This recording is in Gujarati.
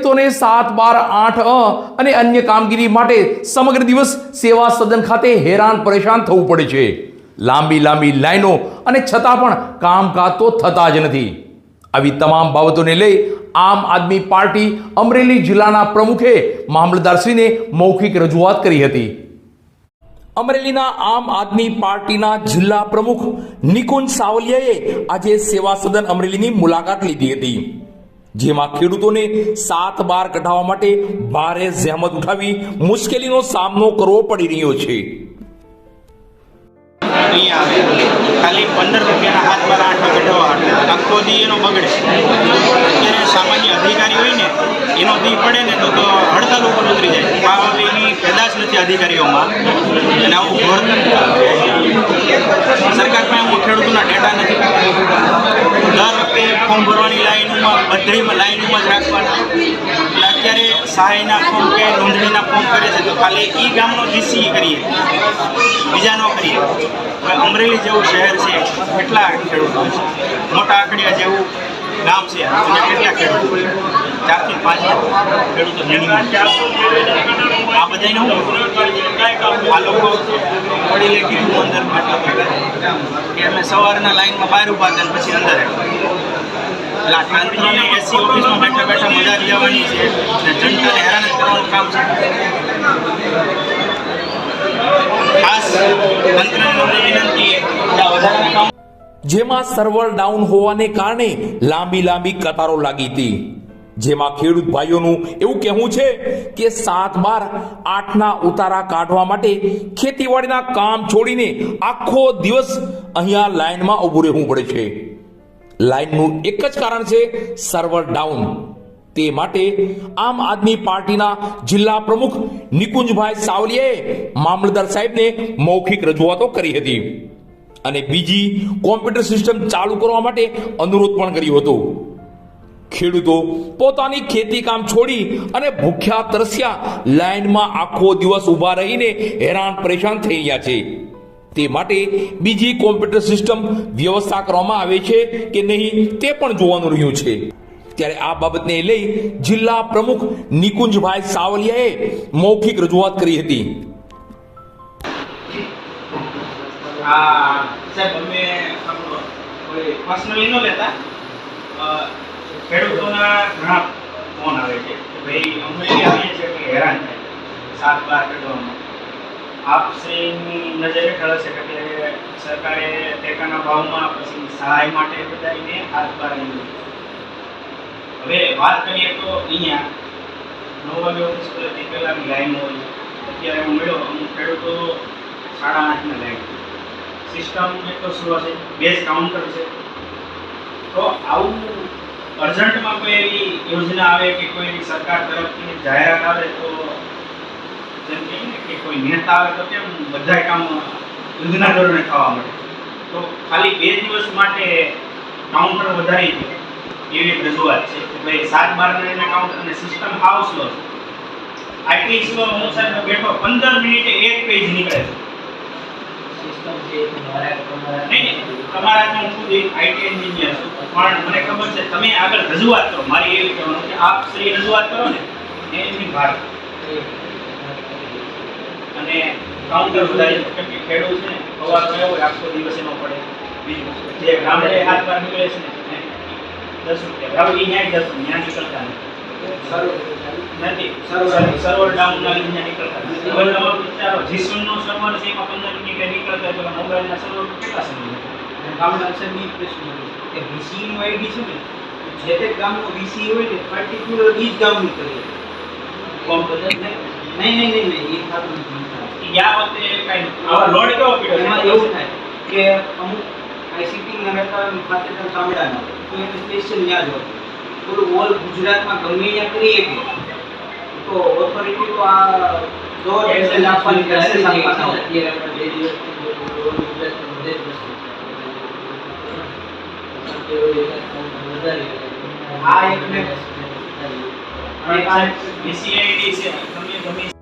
ખેડૂતોને સાત બાર આઠ અ અને અન્ય કામગીરી માટે સમગ્ર દિવસ સેવા સદન ખાતે હેરાન પરેશાન થવું પડે છે. લાંબી લાંબી લાઈનો અને છતાં પણ કામકાજ તો થતા જ નથી. આવી તમામ બાબતોને લઈ આમ આદમી પાર્ટી અમરેલી જિલ્લાના પ્રમુખે મામલતદારશ્રીને મૌખિક રજૂઆત કરી હતી. અમરેલીના આમ આદમી પાર્ટીના જિલ્લા પ્રમુખ નિકુંજ સાવલિયાએ આજે સેવા સદન અમરેલીની મુલાકાત લીધી હતી. જેમાં ખેડૂતોને સાત બાર કઢાવવા માટે ભારે જહેમત ઉઠાવી મુશ્કેલીનો સામનો કરવો પડી રહ્યો છે. ખાલી પંદર રૂપિયાના હાથ પર કઢાવવા આખો દી એનો બગડે. અત્યારે સામાન્ય અધિકારી હોય ને, એનો દી પડે ને તો હડતાલ ઉપર ઉતરી જાય. આ એની પેદાશ નથી અધિકારીઓમાં. અને આવું ઘોર સરકાર પાસે આવું ખેડૂતોના ડેટા નથી. દર વખતે ફોર્મ ભરવાની લાઈનમાં બધામાં લાઈનમાં જ રાખવાના. અત્યારે સહાયના ફોર્મ કે નોંધણીના ફોર્મ કરે છે, તો ખાલી એ ગામનો જીસી કરીએ. બીજા ન કરીએ. હવે અમરેલી જેવું શહેર છે, કેટલા ખેડૂતો છે? મોટા આંકડિયા જેવું ગામ છે, અને કેટલા ખેડૂતો છે? ચારથી પાંચ ખેડૂતો આ બધાને હું આ લોકો વડીલે કીધું અંદર કે અમે સવારના લાઈનમાં બહાર ઊભા હતા પછી અંદર જેમાં સર્વર ડાઉન હોવાને કારણે લાંબી લાંબી કતારો લાગી હતી. જેમાં ખેડૂત ભાઈઓનું એવું કહેવું છે કે સાત બાર આઠના ઉતારા કાઢવા માટે ખેતીવાડીના કામ છોડીને આખો દિવસ અહીંયા લાઈનમાં ઊભું રહેવું પડે છે. લાઈનનું એક જ કારણ છે સર્વર ડાઉન તે માટે આમ આદમી પાર્ટીના જિલ્લા પ્રમુખ નિકુંજભાઈ સાવલિયાએ મામલતદાર સાહેબને મૌખિક રજૂઆતો કરી હતી. અને બીજી કોમ્પ્યુટર સિસ્ટમ ચાલુ કરવા માટે અનુરોધ પણ કર્યો હતો. ખેડૂતો પોતાની ખેતી કામ છોડી અને ભૂખ્યા તરસ્યા લાઈનમાં આખો દિવસ ઊભા રહીને હેરાન પરેશાન થઈ રહ્યા છે. તે માટે બીજી કોમ્પ્યુટર સિસ્ટમ વ્યવસ્થા કરવામાં આવે છે કે નહીં તે પણ જોવાનું રહ્યું છે. ત્યારે આ બાબતને લઈ જિલ્લા પ્રમુખ નિકુંજભાઈ સાવલિયાએ મૌખિક રજૂઆત કરી હતી. ખેડૂતોના ઘણા ફોન આવે છે ભાઈ, અમે આવીએ છીએ હેરાન થાય. સાત બાર કાઢવામાં આપ નજરે હેઠળ હશે કે સરકારે ટેકાના ભાવમાં પછી સહાય માટે બધાને હાથ બાર હવે વાત કરીએ તો અહીંયા નવ વાગે ઓફિસ ખુલેથી પહેલાંની લાઈન હોય, અત્યારે હું મળ્યો અમુક ખેડૂતો સાડા આઠને લાઈન સિસ્ટમ એક તો શું હશે બેઝ કાઉન્ટર છે. તો આવું અર્જન્ટમાં કોઈ એવી યોજના આવે કે કોઈ સરકાર તરફથી જાહેરાત આવે તો જેમ કે કોઈ નેતા આવે તો કેમ બધા કામ યુદ્ધના ધોરણે થવા મળે? તો ખાલી બે દિવસ માટે કાઉન્ટર વધારી દો. એવી એક રજૂઆત છે. કે ભાઈ સાત બારના એના કાઉન્ટર અને સિસ્ટમ હાઉ સ્લો છે. આટલી સ્લો હું સાહેબ બેઠો પંદર મિનિટે એક પેજ નીકળે છે. તમારા હું ખુદ એક આઈટી એન્જિનિયર છું. પણ મને ખબર છે તમે આગળ રજૂઆત કરો. મારી એવી કહેવાનું કે આપ શ્રી રજૂઆત કરો ને એની ભાર અને કાઉન્ટર વધારી કેમ કે ખેડૂત છે ને પગાર કયો હોય આખો દિવસ એનો પડે. બીજું જે ગામડે હાથ પર નીકળે છે ને દસ રૂપિયા. હવે એ ન્યાય દસ ન્યાય નીકળતા નથી. નથી સર્વર ડાઉન ના લીધે નીકળતા નથી. હવે તમે વિચારો જીસન નો સર્વર છે એમાં પંદર મિનિટે નીકળતા એટલે તો મોબાઈલ ના સર્વર કેટલા સમય ગામડા અક્ષરની પ્રશ્ન કે નું આઈડી છે ને જે તે ગામનો VCE હોય ને પર્ટિક્યુલર ઈ જ ગામની કરીએ કોમ નહીં નહીં નહીં નહીં એ થતું નથી. ગયા વખતે કઈ આવા લોડ કેવો પડ્યો એમાં એવું થાય કે અમુક આઈસીટી ના રહેતા હોય ખાતેદાર ગામડાના તો એને સ્પેશિયલ યાદ જ હોય થોડું ઓલ ગુજરાતમાં ગમે ત્યાં કરીએ કે તો ઓથોરિટી તો આ જો મેસેજ આપવાની આપણે બે દિવસ આ એક ને આ બીસીઆઈડી છે તમે ગમે